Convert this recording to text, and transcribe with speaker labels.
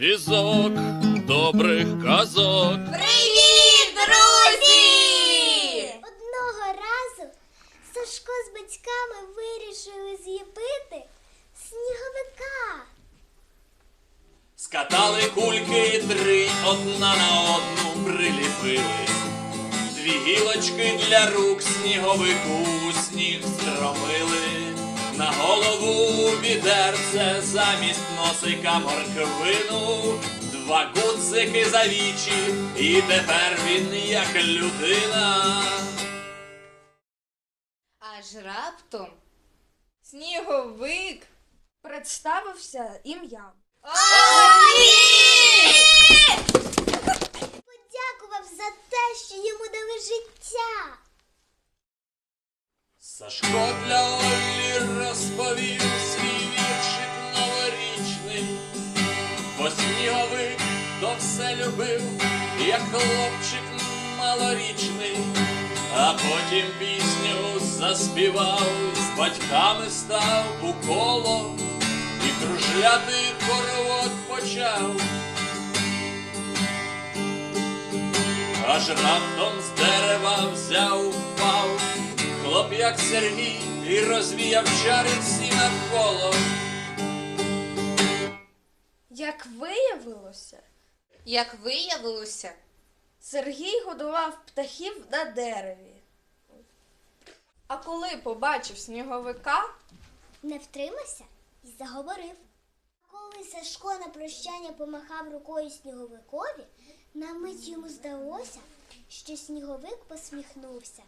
Speaker 1: Візок добрих казок.
Speaker 2: Привіт, друзі!
Speaker 3: Одного разу Сашко з батьками вирішили з'їбити сніговика.
Speaker 1: Скатали кульки три, одна на одну приліпили. Дві гілочки для рук сніговику сніг стромили. На голову відерце замість носика морквину. Два гудзики за вічі, і тепер він як людина.
Speaker 2: Аж раптом сніговик
Speaker 4: представився ім'ям.
Speaker 3: Подякував за те, що йому дали життя.
Speaker 1: Сашко для Олі розповів свій віршик новорічний, бо сніговик то все любив, як хлопчик малорічний, а потім пісню заспівав, з батьками став у коло і кружляти хоровод почав. Аж раптом з дерева взяв впав. Хлоп'як Сергій і розвіяв чари всі навколо.
Speaker 4: Як виявилося,
Speaker 2: Як виявилося,
Speaker 4: Сергій годував птахів на дереві. А коли побачив сніговика,
Speaker 3: Не втримався і заговорив. Коли Сашко на прощання помахав рукою сніговикові, на мить йому здалося, що сніговик посміхнувся.